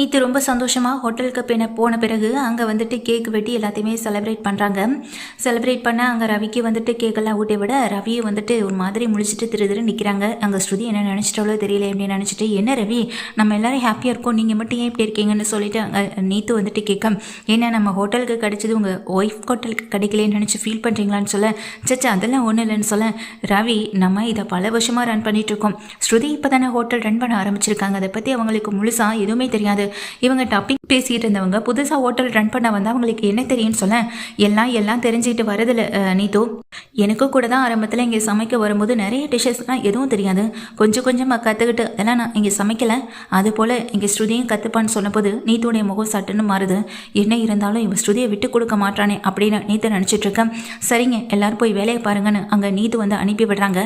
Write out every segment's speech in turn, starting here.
நேற்று ரொம்ப சந்தோஷமாக ஹோட்டலுக்கு பின்ன போன பிறகு அங்கே வந்துட்டு கேக் வெட்டி எல்லாத்தையுமே செலிப்ரேட் பண்ணுறாங்க செலிப்ரேட் பண்ண அங்கே ரவிக்கு வந்துட்டு கேக்கெல்லாம் ஊட்டி விட ரவியை வந்துட்டு ஒரு மாதிரி முழிச்சிட்டு திரு திரு நிற்கிறாங்க அங்கே ஸ்ருதி என்ன நினச்சிட்டாலோ தெரியல அப்படின்னு நினச்சிட்டு என்ன ரவி நம்ம எல்லோரும் ஹாப்பியாக இருக்கோம். நீங்கள் மட்டும் ஏன் இப்படி இருக்கீங்கன்னு சொல்லிட்டு அங்கே நீத்து வந்துட்டு கேட்க என்ன நம்ம ஹோட்டலுக்கு கிடைச்சது? உங்கள் ஒய்ஃப் ஹோட்டலுக்கு கிடைக்கலன்னு நினச்சி ஃபீல் பண்ணுறீங்களான்னு சொல்ல சச்சா அதெல்லாம் ஒன்றும் இல்லைன்னு சொல்ல ரவி நம்ம இதை பல வருஷமாக ரன் பண்ணிகிட்ருக்கோம் இருக்கோம். ஸ்ருதி இப்போ தானே ஹோட்டல் ரன் பண்ண ஆரம்பிச்சிருக்காங்க. அதை பற்றி அவங்களுக்கு முழுசாக எதுவுமே தெரியாது. இவங்க டப்பிங் பேசிகிட்டு இருந்தவங்க புதுசாக ஹோட்டல் ரன் பண்ண வந்து அவங்களுக்கு என்ன தெரியும்னு சொல்ல? எல்லாம் எல்லாம் தெரிஞ்சுக்கிட்டு வரதில்ல அஹ், நீத்து எனக்கும் கூட தான் ஆரம்பத்தில் இங்கே சமைக்க வரும்போது நிறைய டிஷ்ஷஸ்லாம் எதுவும் தெரியாது. கொஞ்சம் கொஞ்சமாக கற்றுக்கிட்டு அதெல்லாம் நான் இங்கே சமைக்கலை. அது போல் இங்கே ஸ்ருதியும் கற்றுப்பான்னு சொன்னபோது நீத்துடைய முகம் சட்டுன்னு மாறுது. என்ன இருந்தாலும் இவன் ஸ்ருதியை விட்டு கொடுக்க மாட்டானே அப்படின்னு நீத்து நினச்சிட்ருக்கேன் சரிங்க எல்லாரும் போய் வேலையை பாருங்கன்னு அங்கே நீத்து வந்து அனுப்பி விடுறாங்க.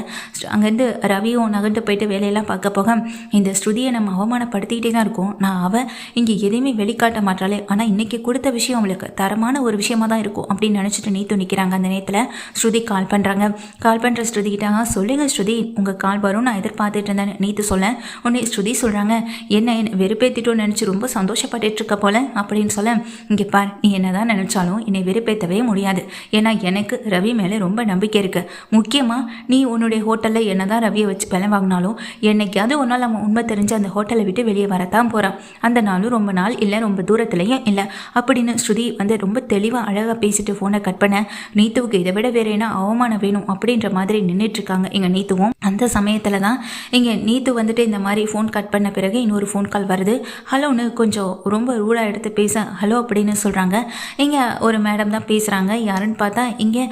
அங்கேருந்து ரவியும் நகர்ந்து போயிட்டு வேலையெல்லாம் பார்க்க போக. இந்த ஸ்ருதியை நம்ம அவமானப்படுத்திக்கிட்டே தான் இருக்கோம். நான் அவள் இங்கே எதையுமே வெளிக்காட்ட மாட்டாளே. ஆனால் இன்னைக்கு கொடுத்த விஷயம் அவளுக்கு தரமான ஒரு விஷயமா தான் இருக்கும் அப்படின்னு நினச்சிட்டு நீத்து நிற்கிறாங்க அந்த நேரத்தில். ஸ்ருதி கால் பண்ணுறாங்க கால் பண்ணுற ஸ்ருதி கிட்டாங்க சொல்லுங்க ஸ்ருதி. உங்கள் கால் வரும் நான் எதிர்பார்த்துட்டு இருந்தேன். நீத்து சொல்ல. உடனே ஸ்ருதி சொல்கிறாங்க என்ன என்ன வெறுப்பேற்றிட்டோன்னு நினச்சி ரொம்ப சந்தோஷப்பட்டுட்டு இருக்க போல? அப்படின்னு சொல்ல இங்கே பார் நீ என்னதான் நினச்சாலும் என்னை வெறுப்பேற்றவே முடியாது. ஏன்னா எனக்கு ரவி மேலே ரொம்ப நம்பிக்கை இருக்குது முக்கியமாக நீ உன்னுடைய ஹோட்டலில் என்னதான் ரவியை வச்சு பலம் வாங்கினாலும் என்னைக்காவது ஒரு நாள் நம்ம உண்மை தெரிஞ்சு அந்த ஹோட்டலை விட்டு வெளியே வரத்தான் போகிறான் அந்த நாளும் ரொம்ப நாள் இல்லை ரொம்ப தூரத்துலையும் இல்லை. அப்படின்னு ஸ்ருதி வந்து ரொம்ப தெளிவாக அழகாக பேசிட்டு ஃபோனை கட் பண்ண நீத்துவுக்கு இதை விட வேற என்ன அவமானம் வேணும்? அப்படின்ற மாதிரி நின்றுட்டு இருக்காங்க எங்கள் நீத்துவும். அந்த சமயத்தில் தான் இங்கே நீத்து வந்துட்டு இந்த மாதிரி ஃபோன் கட் பண்ண பிறகு இன்னொரு ஃபோன் கால் வருது. ஹலோன்னு கொஞ்சம் ரொம்ப ரூடாக எடுத்து பேச ஹலோ அப்படின்னு சொல்கிறாங்க இங்கே ஒரு மேடம் தான் பேசுகிறாங்க யாருன்னு பார்த்தா இங்கே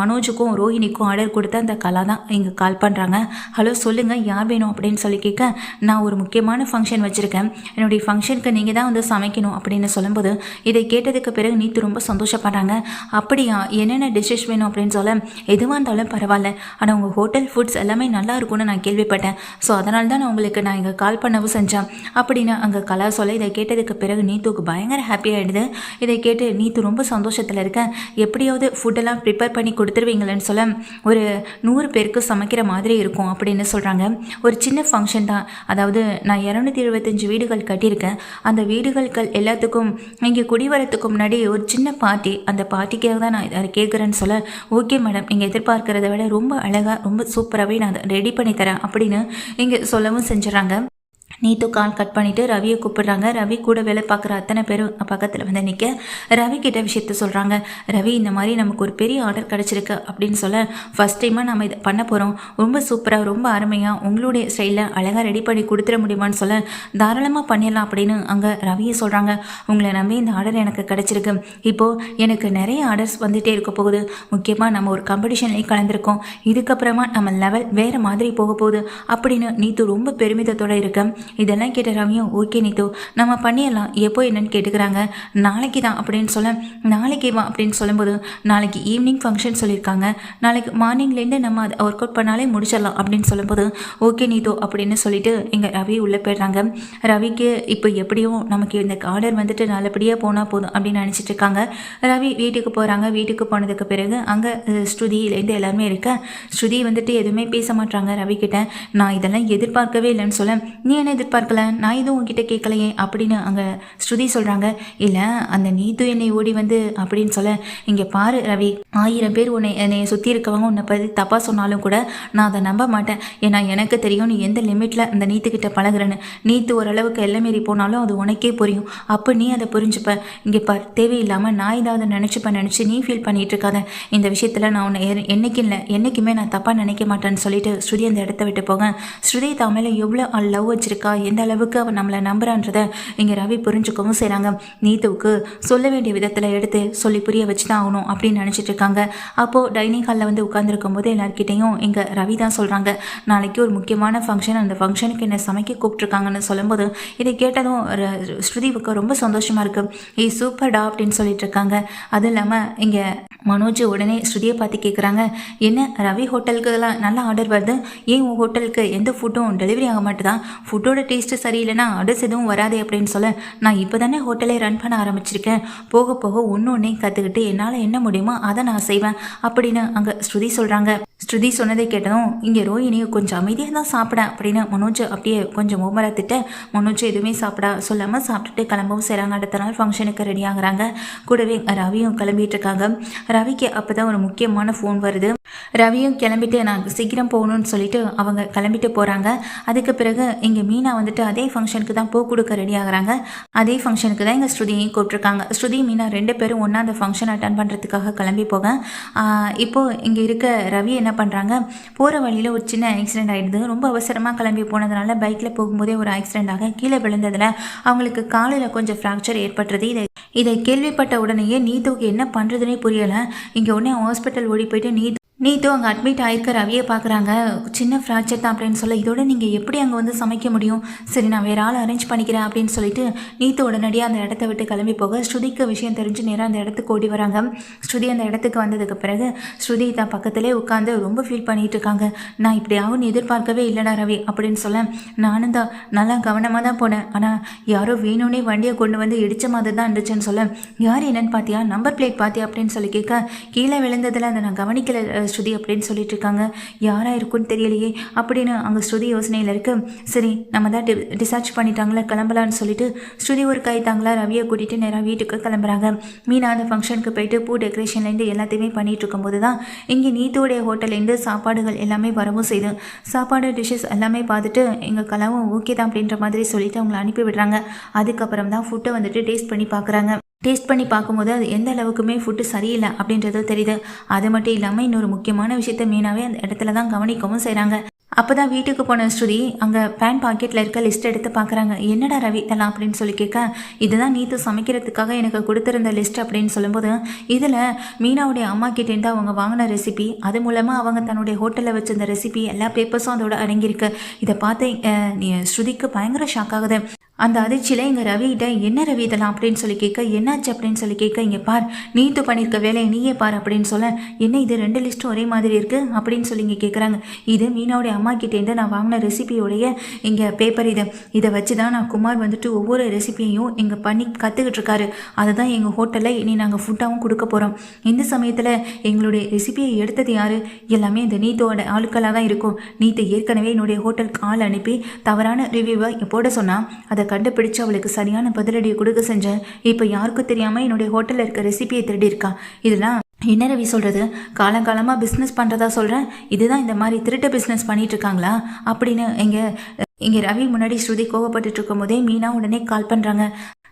மனோஜுக்கும் ரோஹிணிக்கும் ஆர்டர் கொடுத்த அந்த கலா தான் இங்கே கால் பண்ணுறாங்க ஹலோ சொல்லுங்கள் யார் வேணும்? அப்படின்னு சொல்லி கேட்க நான் ஒரு முக்கியமான ஃபங்க்ஷன் வச்சுருக்கேன். என்னுடைய ஃபங்க்ஷனுக்கு நீங்கள் தான் வந்து சமைக்கணும் அப்படின்னு சொல்லும்போது இதை கேட்டதுக்கு பிறகு நீத்து ரொம்ப சந்தோஷப்படுறாங்க. அப்படியா என்னென்ன டிஷ்ஷஸ் வேணும்? அப்படின்னு சொல்ல எதுவாக இருந்தாலும் பரவாயில்ல. ஆனால் உங்கள் ஹோட்டல் ஃபுட்ஸ் எல்லாமே நல்லா இருக்கும்னு நான் கேள்விப்பட்டேன். ஸோ அதனால தான் நான் உங்களுக்கு நான் இங்கே கால் பண்ணவும் செஞ்சேன். அப்படின்னு அங்கே கலா சொல்ல இதை கேட்டதுக்கு பிறகு நீத்துக்கு பயங்கர ஹாப்பி ஆகிடுது இதை கேட்டு நீத்து ரொம்ப சந்தோஷத்தில் இருக்கேன் எப்படியாவது ஃபுட்டெல்லாம் ப்ரிப்பேர் பண்ணி கொடுத்துருவீங்களேன்னு சொல்ல ஒரு நூறு பேருக்கு சமைக்கிற மாதிரி இருக்கும் அப்படின்னு சொல்கிறாங்க ஒரு சின்ன ஃபங்க்ஷன் தான். அதாவது நான் இரநூத்தி இருபத்தஞ்சு வீடுகள் கட்டியிருக்கேன். அந்த வீடுகள்கள் எல்லாத்துக்கும் இங்கே குடிவரத்துக்கு முன்னாடி ஒரு சின்ன பார்ட்டி அந்த பாட்டிக்காக தான் நான் இதை கேட்குறேன்னு சொல்ல ஓகே மேடம் நீங்கள் எதிர்பார்க்கறத விட ரொம்ப அழகாக ரொம்ப சூப்பராகவே நான் அதை ரெடி பண்ணி தரேன் அப்படின்னு இங்கே சொல்லவும் செஞ்சுறாங்க நீத்து கால் கட் பண்ணிவிட்டு ரவியை கூப்பிடுறாங்க. ரவி கூட வேலை பார்க்குற அத்தனை பேரும் பக்கத்தில் வந்து நிற்க ரவி கிட்ட விஷயத்த சொல்கிறாங்க ரவி இந்த மாதிரி நமக்கு ஒரு பெரிய ஆர்டர் கிடச்சிருக்கு அப்படின்னு சொல்ல ஃபஸ்ட் டைமாக நம்ம இதை பண்ண போகிறோம் ரொம்ப சூப்பராக ரொம்ப அருமையாக உங்களுடைய ஸ்டைலில் அழகாக ரெடி பண்ணி கொடுத்துட முடியுமான்னு சொல்ல தாராளமாக பண்ணிடலாம் அப்படின்னு அங்கே ரவியை சொல்கிறாங்க உங்களை நம்பி இந்த ஆர்டர் எனக்கு கிடச்சிருக்கு. இப்போது எனக்கு நிறைய ஆர்டர்ஸ் வந்துகிட்டே இருக்க போகுது. முக்கியமாக நம்ம ஒரு காம்படிஷன்லேயும் கலந்துருக்கோம். இதுக்கப்புறமா நம்ம லெவல் வேறு மாதிரி போக போகுது அப்படின்னு நீத்து ரொம்ப பெருமிதத்தோடு இருக்கேன் இதெல்லாம் கேட்ட ரவியும் ஓகே நீத்து நம்ம பண்ணிடலாம். எப்போ என்னன்னு கேட்டுக்கிறாங்க. நாளைக்கு தான் அப்படின்னு சொல்ல நாளைக்கு வா அப்படின்னு சொல்லும்போது நாளைக்கு ஈவினிங் ஃபங்க்ஷன் சொல்லியிருக்காங்க. நாளைக்கு மார்னிங்லேருந்து நம்ம அதை ஒர்க் அவுட் பண்ணாலே முடிச்சிடலாம் அப்படின்னு சொல்லும்போது ஓகே நீதோ அப்படின்னு சொல்லிட்டு எங்கள் ரவி உள்ளே போயிடுறாங்க. ரவிக்கு இப்போ எப்படியும் நமக்கு இந்த ஆர்டர் வந்துட்டு நல்லபடியாக போனால் போதும் அப்படின்னு நினச்சிட்டு இருக்காங்க. ரவி வீட்டுக்கு போகிறாங்க வீட்டுக்கு போனதுக்கு பிறகு அங்கே ஸ்ருதியிலேருந்து எல்லாருமே இருக்க. ஸ்ருதி வந்துட்டு எதுவுமே பேச மாட்டாங்க ரவி கிட்ட நான் இதெல்லாம் எதிர்பார்க்கவே இல்லைன்னு சொல்ல நீ என்ன எதிர்பார்க்கல? நான் எதுவும் உங்ககிட்ட கேட்கலையே அப்படின்னு அங்கே ஸ்ருதி சொல்கிறாங்க இல்லை அந்த நீத்து என்னை ஓடி வந்து அப்படின்னு சொல்ல இங்கே பாரு ரவி ஆயிரம் பேர் உன்னை என்னை சுற்றி இருக்கவங்க உன்னை பற்றி தப்பாக சொன்னாலும் கூட நான் அதை நம்ப மாட்டேன். ஏன்னா எனக்கு தெரியும் நீ எந்த லிமிட்டில் அந்த நீத்துக்கிட்ட பழகுறேன்னு. நீத்து ஓரளவுக்கு எல்லாம் மீறி போனாலும் அது உனக்கே புரியும். அப்போ நீ அதை புரிஞ்சுப்ப. இங்கே பார் தேவையில்லாமல் நான் ஏதாவது நினச்சிப்ப நினச்சி நீ ஃபீல் பண்ணிட்டு இருக்காத. இந்த விஷயத்தில் நான் உன்னை என்னைக்கு என்னைக்கும் இல்லை என்றைக்குமே நான் தப்பாக நினைக்க மாட்டேன்னு சொல்லிட்டு ஸ்ருதி அந்த இடத்த விட்டு போக. ஸ்ருதி தான் மேலே எவ்வளோ லவ் வச்சிருக்கா எந்த அளவுக்கு அவன் நம்மளை நம்புறான்றதை இங்கே ரவி புரிஞ்சுக்கவும் செய்கிறாங்க நீத்துவுக்கு சொல்ல வேண்டிய விதத்தில் எடுத்து சொல்லி புரிய வச்சு தான் ஆகணும் அப்படின்னு நினச்சிட்டு இருக்காங்க. அப்போது டைனிங் ஹாலில் வந்து உட்காந்துருக்கும் போது எல்லாருக்கிட்டையும் இங்கே ரவி தான் சொல்கிறாங்க நாளைக்கு ஒரு முக்கியமான ஃபங்க்ஷன் அந்த ஃபங்க்ஷனுக்கு என்னை சமைக்க கூப்பிட்ருக்காங்கன்னு சொல்லும்போது இதை கேட்டதும் ஸ்ருதிவுக்கு ரொம்ப சந்தோஷமாக இருக்குது ஏய் சூப்பர்டா அப்படின்னு சொல்லிட்டு இருக்காங்க. அதுவும் இல்லாமல் இங்கே மனோஜ் உடனே ஸ்ருதியை பார்த்து கேட்குறாங்க என்ன ரவி ஹோட்டலுக்குலாம் நல்ல ஆர்டர் வருது? ஏன் உன் ஹோட்டலுக்கு எந்த ஃபுட்டும் டெலிவரி ஆக மாட்டுதா? ஃபுட்டோட டேஸ்ட்டு சரியில்லைன்னா ஆர்டர்ஸ் எதுவும் வராது அப்படின்னு சொல்ல நான் இப்போ தானே ஹோட்டலே ரன் பண்ண ஆரம்பிச்சிருக்கேன். போக போக ஒன்று ஒன்றே கற்றுக்கிட்டு என்னால் என்ன முடியுமோ அதை நான் செய்வேன் அப்படின்னு அங்கே ஸ்ருதி சொல்கிறாங்க ஸ்ருதி சொன்னதை கேட்டதும் இங்கே ரோஹிணி கொஞ்சம் அமைதியாக தான் சாப்பிட அப்படின்னு மனோஜ் அப்படியே கொஞ்சம் ஓமராக திட்ட மனோஜ் எதுவுமே சாப்பிட சொல்லாமல் சாப்பிட்டுட்டு கிளம்பவும் செய்கிறாங்க அடுத்த நாள் ஃபங்க்ஷனுக்கு ரெடி ஆகுறாங்க. கூடவே ரவியும் கிளம்பிட்டு இருக்காங்க. ரவிக்கு அப்போ தான் ஒரு முக்கியமான ஃபோன் வருது. ரவியும் கிளம்பிட்டு நான் சீக்கிரம் போகணும்னு சொல்லிட்டு அவங்க கிளம்பிட்டு போகிறாங்க அதுக்கு பிறகு இங்கே மீனா வந்துட்டு அதே ஃபங்க்ஷனுக்கு தான் பூ கொடுக்க ரெடி ஆகுறாங்க. அதே ஃபங்க்ஷனுக்கு தான் இங்கே ஸ்ருதியையும் கூப்பிட்ருக்காங்க ஸ்ருதி மீனா ரெண்டு பேரும் ஒன்றா அந்த ஃபங்க்ஷன் அட்டன் பண்ணுறதுக்காக கிளம்பி போக. இப்போது இங்கே இருக்க ரவி என்ன பண்ணுறாங்க போகிற வழியில் ஒரு சின்ன ஆக்சிடென்ட் ஆகிடுது ரொம்ப அவசரமாக கிளம்பி போனதுனால பைக்கில் போகும்போதே ஒரு ஆக்சிடென்ட் ஆக கீழே விழுந்ததில் அவங்களுக்கு காலில் கொஞ்சம் ஃப்ராக்சர் ஏற்பட்டுறது இதை இதை கேள்விப்பட்ட உடனேயே நீத்துக்கு என்ன பண்ணுறதுனே புரியலை. இங்கே உடனே ஹாஸ்பிட்டல் ஓடி போயிட்டு நீ நீத்து அங்கே அட்மிட் ஆயிருக்க ரவியை பார்க்குறாங்க. சின்ன ஃப்ராக்சர் தான் அப்படின்னு சொல்ல இதோட நீங்கள் எப்படி அங்கே வந்து சமைக்க முடியும்? சரி நான் வேற ஆள் அரேஞ்ச் பண்ணிக்கிறேன் அப்படின்னு சொல்லிட்டு நீத்து உடனடியாக அந்த இடத்த விட்டு கிளம்பி போக ஸ்ருதிக்கு விஷயம் தெரிஞ்சு நேராக அந்த இடத்துக்கு ஓடி வராங்க. ஸ்ருதி அந்த இடத்துக்கு வந்ததுக்கு பிறகு ஸ்ருதி தான் பக்கத்திலே உட்காந்து ரொம்ப ஃபீல் பண்ணிட்டு இருக்காங்க. நான் இப்படி ஆகும்னு எதிர்பார்க்கவே இல்லைடா ரவி அப்படின்னு சொல்ல நானும் தான் நல்லா கவனமாக தான் போனேன். ஆனால் யாரோ வேணும்னே வண்டியை கொண்டு வந்து இடித்த மாதிரி தான் இருந்துச்சுன்னு சொல்ல யார் என்னன்னு பார்த்தியா நம்பர் பிளேட் பார்த்தியா அப்படின்னு சொல்லி கேட்க கீழே விழுந்ததில் அதை நான் கவனிக்கல ஸ்ருதி அப்படின்னு சொல்லிட்டு இருக்காங்க யாராக இருக்குன்னு தெரியலையே. அப்படின்னு அங்கே ஸ்ருதி யோசனையில் இருக்கு. சரி நம்ம தான் டி டிசார்ஜ் பண்ணிட்டாங்களே கிளம்பலான்னு சொல்லிட்டு ஸ்ருதி ஒரு கை தாங்களா ரவியை கூட்டிகிட்டு நேராக வீட்டுக்கு கிளம்புறாங்க. மீனா அந்த ஃபங்க்ஷனுக்கு போயிட்டு பூ டெக்கரேஷன்லேருந்து எல்லாத்தையுமே பண்ணிட்டு இருக்கும்போது தான் இங்கே நீத்தோடைய ஹோட்டல்லேருந்து சாப்பாடுகள் எல்லாமே வரவும் செய்து சாப்பாடு டிஷ்ஷஸ் எல்லாமே பார்த்துட்டு எங்கள் கலாவும் ஓகே தான் அப்படின்ற மாதிரி சொல்லிட்டு அவங்கள அனுப்பி விடுறாங்க. அதுக்கப்புறம் தான் ஃபுட்டை வந்துட்டு டேஸ்ட் பண்ணி பார்க்குறாங்க. டேஸ்ட் பண்ணி பார்க்கும்போது அது எந்த அளவுக்குமே ஃபுட்டு சரியில்லை அப்படின்றது தெரியுது. அது மட்டும் இல்லாமல் இன்னொரு முக்கியமான விஷயத்த மீனாவே அந்த இடத்துல தான் கவனிக்கவும் செய்கிறாங்க அப்போ தான் வீட்டுக்கு போன ஸ்ருதி அங்கே பேண்ட் பாக்கெட்டில் இருக்க லிஸ்ட் எடுத்து பார்க்குறாங்க. என்னடா ரவி இதெல்லாம் அப்படின்னு சொல்லி கேட்க இதுதான் நீத்து சமைக்கிறதுக்காக எனக்கு கொடுத்துருந்த லிஸ்ட் அப்படின்னு சொல்லும்போது இதில் மீனாவுடைய அம்மா கிட்டேருந்து அவங்க வாங்கின ரெசிபி அது மூலமாக அவங்க தன்னுடைய ஹோட்டலில் வச்சிருந்த ரெசிபி எல்லா பேப்பர்ஸும் அதோட அடங்கியிருக்கு. இதை பார்த்து ஸ்ருதிக்கு பயங்கர ஷாக் ஆகுது. அந்த அதிர்ச்சியில் எங்கள் ரவிகிட்ட என்ன ரவி இதெல்லாம்? அப்படின்னு சொல்லி கேட்க என்னாச்சு? அப்படின்னு சொல்லி கேட்க இங்கே பார் நீத்து பண்ணியிருக்க வேலையை நீயே பார் அப்படின்னு சொல்ல என்ன இது ரெண்டு லிஸ்ட்டும் ஒரே மாதிரி இருக்குது அப்படின்னு சொல்லி இங்கே கேட்குறாங்க இது மீனாவுடைய அம்மா கிட்டேருந்து நான் வாங்கின ரெசிபியோடைய இங்கே பேப்பர் இது. இதை வச்சு தான் நான் குமார் வந்துட்டு ஒவ்வொரு ரெசிபியையும் இங்கே பண்ணி கற்றுக்கிட்டு இருக்காரு. அதை தான் எங்கள் ஹோட்டலில் இனி நாங்கள் ஃபுட்டாகவும் கொடுக்க போகிறோம் இந்த சமயத்தில் எங்களுடைய ரெசிபியை எடுத்தது யார்? எல்லாமே இந்த நீத்தோட ஆட்களாக தான் இருக்கும். நீத்தை ஏற்கனவே என்னுடைய ஹோட்டலுக்கு ஆள் அனுப்பி தவறான ரிவ்யூவை போட சொன்னால் அதை கண்டுபிடிச்சு அவளுக்கு சரியான பதிலடியை கொடுக்க செஞ்சேன். இப்போ யாருக்கும் தெரியாமல் என்னுடைய ஹோட்டலில் இருக்க ரெசிபியை திருடியிருக்கா இதெல்லாம் என்ன ரவி சொல்கிறது காலங்காலமாக பிஸ்னஸ் பண்ணுறதா சொல்கிறேன் இதுதான் இந்த மாதிரி திருட்டு பிஸ்னஸ் பண்ணிட்டு இருக்காங்களா? அப்படின்னு எங்கள் இங்கே ரவி முன்னாடி ஸ்ருதி கோவப்பட்டுட்டு இருக்கும்போதே மீனா உடனே கால் பண்ணுறாங்க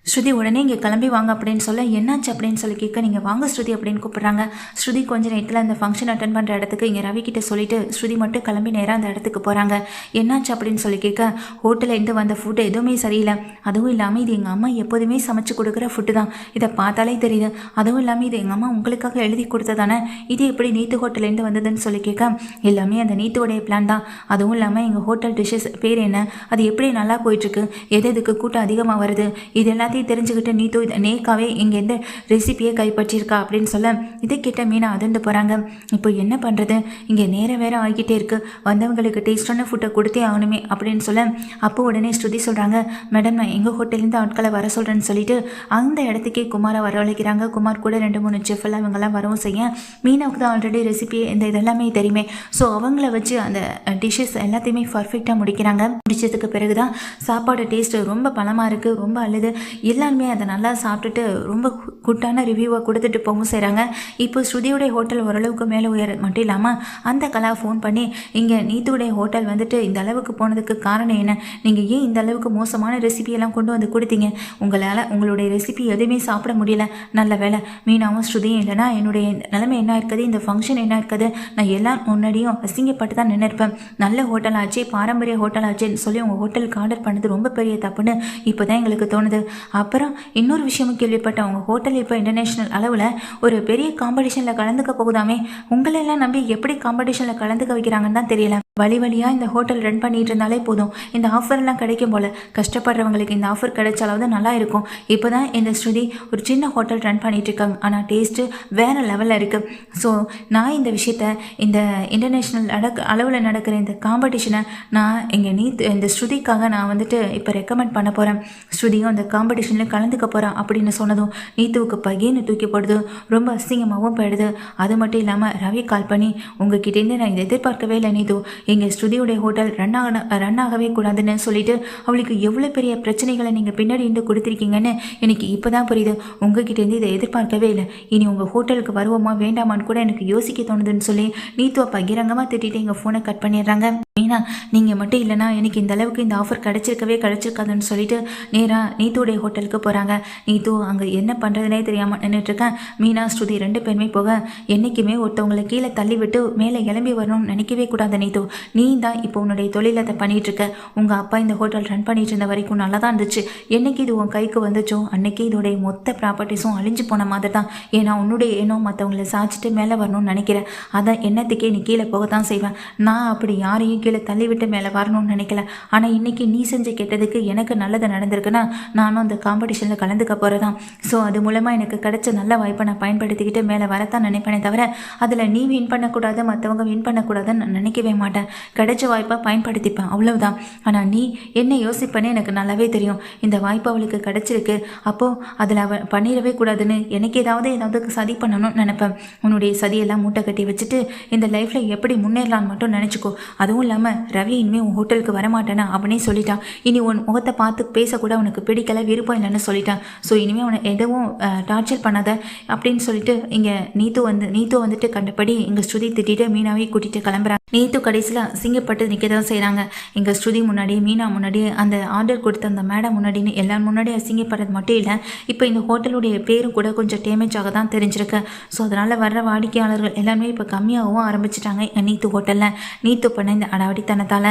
ஸ்ருதி உடனே இங்கே கிளம்பி வாங்க அப்படின்னு சொல்ல என்னாச்சு? அப்படின்னு சொல்லி கேட்க நீங்கள் வாங்க ஸ்ருதி அப்படின்னு கூப்பிட்றாங்க. ஸ்ருதி கொஞ்ச நேரத்தில் அந்த ஃபங்க்ஷன் அட்டன் பண்ணுற இடத்துக்கு இங்கே ரவி கிட்ட சொல்லிட்டு ஸ்ருதி மட்டும் கிளம்பி நேராக அந்த இடத்துக்கு போகிறாங்க என்னாச்சு? அப்படின்னு சொல்லி கேட்க ஹோட்டலேருந்து வந்த ஃபுட்டு எதுவுமே சரியில்லை. அதுவும் இல்லாமல் இது எங்கள் அம்மா எப்போதுமே சமைச்சு கொடுக்குற ஃபுட்டு தான். இதை பார்த்தாலே தெரியுது. அதுவும் இல்லாமல் இது எங்கள் அம்மா உங்களுக்காக எழுதி கொடுத்ததானே? இது எப்படி நீத்து ஹோட்டலேருந்து வந்ததுன்னு சொல்லி கேட்க எல்லாமே அந்த நீத்துவோடைய பிளான் தான். அதுவும் இல்லாமல் எங்கள் ஹோட்டல் டிஷ்ஷஸ் பேர் என்ன? அது எப்படி நல்லா போயிட்டுருக்கு எது எதுக்கு கூட்டம் அதிகமாக வருது? இதெல்லாம் எல்லாத்தையும் தெரிஞ்சுக்கிட்டு நீத்து நேக்காவே இங்கேருந்து ரெசிபியை கைப்பற்றியிருக்கா? அப்படின்னு சொல்ல இதை கிட்ட மீனா அதிர்ந்து போகிறாங்க இப்போ என்ன பண்ணுறது இங்கே நேரம் வேற ஆகிக்கிட்டே இருக்கு. வந்தவங்களுக்கு டேஸ்டான ஃபுட்டை கொடுத்தே ஆகணுமே அப்படின்னு சொல்ல அப்போ உடனே ஸ்ருதி சொல்கிறாங்க மேடம் நான் எங்கள் ஹோட்டலேருந்து ஆட்களை வர சொல்கிறேன்னு சொல்லிட்டு அந்த இடத்துக்கே குமாரை வரவழைக்கிறாங்க குமார் கூட ரெண்டு மூணு செஃப் எல்லாம் இவங்கெல்லாம் வரவும் செய்ய மீனாவுக்கு தான் ஆல்ரெடி ரெசிபி இந்த இதெல்லாமே தெரியுமே. ஸோ அவங்கள வச்சு அந்த டிஷ்ஷஸ் எல்லாத்தையுமே பர்ஃபெக்டாக முடிக்கிறாங்க. முடிச்சதுக்கு பிறகு தான் சாப்பாடு டேஸ்ட்டு ரொம்ப பலமாக இருக்குது ரொம்ப அழுது. எல்லாருமே அதை நல்லா சாப்பிட்டுட்டு ரொம்ப குட்டான ரிவ்யூவை கொடுத்துட்டு போகவும் செய்கிறாங்க இப்போ ஸ்ருதியுடைய ஹோட்டல் ஓரளவுக்கு மேலே உயர மட்டும் இல்லாமல் அந்த கலா ஃபோன் பண்ணி இங்கே நீத்துடைய ஹோட்டல் வந்துட்டு இந்த அளவுக்கு போனதுக்கு காரணம் என்ன? நீங்கள் ஏன் இந்த அளவுக்கு மோசமான ரெசிபியெல்லாம் கொண்டு வந்து கொடுத்தீங்க? உங்களால் உங்களுடைய ரெசிபி எதுவுமே சாப்பிட முடியல. நல்ல வேலை மீனாவும் ஸ்ருதியும் இல்லைனா என்னுடைய நிலைமை என்ன இருக்குது? இந்த ஃபங்க்ஷன் என்ன இருக்குது? நான் எல்லாம் முன்னாடியும் அசிங்கப்பட்டு தான் நின்றுருப்பேன் நல்ல ஹோட்டல் ஆச்சு பாரம்பரிய ஹோட்டல் ஆச்சுன்னு சொல்லி உங்கள் ஹோட்டலுக்கு ஆர்டர் பண்ணது ரொம்ப பெரிய தப்புன்னு இப்போ தான் எங்களுக்கு தோணுது. அப்புறம் இன்னொரு விஷயமும் கேள்விப்பட்டேன். உங்கள் ஹோட்டல் இப்போ இன்டர்நேஷ்னல் அளவில் ஒரு பெரிய காம்படிஷனில் கலந்துக்க போகுதாமே. உங்களெல்லாம் நம்பி எப்படி காம்படிஷனில் கலந்துக்க வைக்கிறாங்கன்னு தான் தெரியல. வழி வழியாக இந்த ஹோட்டல் ரன் பண்ணிட்டு இருந்தாலே போதும். இந்த ஆஃபர்லாம் கிடைக்கும் போல். கஷ்டப்படுறவங்களுக்கு இந்த ஆஃபர் கிடைச்சாலாவது நல்லா இருக்கும். இப்போ தான் இந்த ஸ்ருதி ஒரு சின்ன ஹோட்டல் ரன் பண்ணிட்டு இருக்காங்க. ஆனால் டேஸ்ட்டு வேறு லெவலில் இருக்குது ஸோ நான் இந்த விஷயத்த இந்த இன்டர்நேஷ்னல் நடக்க அளவில் நடக்கிற இந்த காம்படிஷனை நான் எங்கள் நீத் இந்த ஸ்ருதிக்காக நான் வந்துட்டு இப்போ ரெக்கமெண்ட் பண்ண போகிறேன் ஸ்ருதியும் அந்த காம்படிஷனில் கலந்துக்க போகிறான் அப்படின்னு சொன்னதும் நீத்துவுக்கு பகேன்னு தூக்கி போடுது ரொம்ப அசிங்கமாகவும் போயிடுது. அது மட்டும் இல்லாமல் ரவி கால் பண்ணி உங்ககிட்டேருந்து நான் இதை எதிர்பார்க்கவே இல்லை நீது. எங்கள் ஸ்ருதியுடைய ஹோட்டல் ரன் ஆக ரன் ஆகவே கூடாதுன்னு சொல்லிட்டு அவளுக்கு எவ்வளோ பெரிய பிரச்சனைகளை நீங்கள் பின்னாடி இருந்து கொடுத்துருக்கீங்கன்னு எனக்கு இப்போ தான் புரியுது உங்ககிட்டேருந்து இதை எதிர்பார்க்கவே இல்லை. இனி உங்கள் ஹோட்டலுக்கு வருவோமா வேண்டாமான்னு கூட எனக்கு யோசிக்க தோணுதுன்னு சொல்லி நீத்துவை பகிரங்கமாக திட்டிட்டு எங்கள் ஃபோனை கட் பண்ணிடுறாங்க. மீனா நீங்கள் மட்டும் இல்லைனா எனக்கு இந்த அளவுக்கு இந்த ஆஃபர் கிடச்சிருக்கவே கிடைச்சிருக்காதுன்னு சொல்லிட்டு நேராக நீத்துடைய ஹோட்டலுக்கு போகிறாங்க நீத்து அங்கே என்ன பண்ணுறதுனே தெரியாமல் நின்றுட்டுருக்கேன் மீனா ஸ்ருதி ரெண்டு பேருமே போக என்றைக்குமே ஒருத்தவங்களை கீழே தள்ளிவிட்டு மேலே கிளம்பி வரணும்னு நினைக்கவே கூடாது நீத்து. நீ தான் இப்போ உன்னுடைய தொழில் அதை பண்ணிகிட்ருக்க உங்கள் அப்பா இந்த ஹோட்டல் ரன் பண்ணிட்டு இருந்த வரைக்கும் நல்லா தான் இருந்துச்சு. என்றைக்கு இது உன் கைக்கு வந்துச்சோ அன்னைக்கு இதோடைய மொத்த ப்ராப்பர்ட்டிஸும் அழிஞ்சு போன மாதிரி தான். ஏன்னா உன்னுடைய எண்ணம் மற்றவங்களை சாய்ச்சிட்டு மேலே வரணும்னு நினைக்கிறேன். அதான் எண்ணத்துக்கே நீ கீழே போக தான் செய்வேன். நான் அப்படி யாரையும் கீழே தள்ளிவிட்டு மேலே வரணும்னு நினைக்கல. ஆனால் இன்னைக்கு நீ செஞ்ச கெட்டதுக்கு எனக்கு நல்லது நடந்திருக்குன்னா நானும் அந்த காம்படிஷனில் கலந்துக்க போகிறதான் ஸோ அது மூலமாக எனக்கு கிடைச்ச நல்ல வாய்ப்பை நான் பயன்படுத்திக்கிட்டு மேலே வரத்தான் நினைப்பேனே தவிர அதில் நீ வின் பண்ணக்கூடாது மற்றவங்க வின் பண்ணக்கூடாதுன்னு நான் நினைக்கவே மாட்டேன். கிடைச்ச வாய்ப்பை பயன்படுத்திப்பேன் அவ்வளவுதான். ஆனால் நீ என்ன யோசிப்பேன்னு எனக்கு நல்லாவே தெரியும். இந்த வாய்ப்பு அவளுக்கு கிடைச்சிருக்கு. அப்போது அதில் அவ பண்ணிடவே கூடாதுன்னு எனக்கு ஏதாவது ஏதாவது சதி பண்ணணும்னு நினைப்பேன். உன்னுடைய சதியெல்லாம் மூட்டை கட்டி வச்சுட்டு இந்த லைஃப்பில் எப்படி முன்னேறலாம்னு மட்டும் நினச்சிக்கோ. அதுவும் இல்லாமல் ரவி இனிமேல் உன் ஹோட்டலுக்கு வரமாட்டேனா அவனே சொல்லிட்டான். இனி உன் முகத்தை பார்த்து பேசக்கூட அவனுக்கு பிடிக்கல விருப்பம் இல்லைன்னு சொல்லிட்டான். ஸோ இனிமேல் அவனை எதுவும் டார்ச்சர் பண்ணாத அப்படின்னு சொல்லிட்டு இங்கே நீத்து வந்து நீத்து வந்துட்டு கண்டபடி இங்கே ஸ்ருதி திட்டிட்டு மீனாவே கூட்டிகிட்டு கிளம்புறாங்க. நீத்து கடைசியில் சிங்கப்பட்டு நிற்க தான் செய்கிறாங்க எங்கள் ஸ்ருதி முன்னாடி மீனா முன்னாடி அந்த ஆர்டர் கொடுத்த அந்த மேடம் முன்னாடின்னு எல்லாரும் முன்னாடி அசிங்கப்படுறது மட்டும் இல்லை இப்போ இந்த ஹோட்டலுடைய பேரும் கூட கொஞ்சம் டேமேஜ் ஆக தான் தெரிஞ்சிருக்கு. ஸோ அதனால் வர்ற வாடிக்கையாளர்கள் எல்லாமே இப்போ கம்மியாகவும் ஆரம்பிச்சிட்டாங்க நீத்து ஹோட்டலில் நீத்து பண்ண இந்த அடாவடித்தனத்தால்.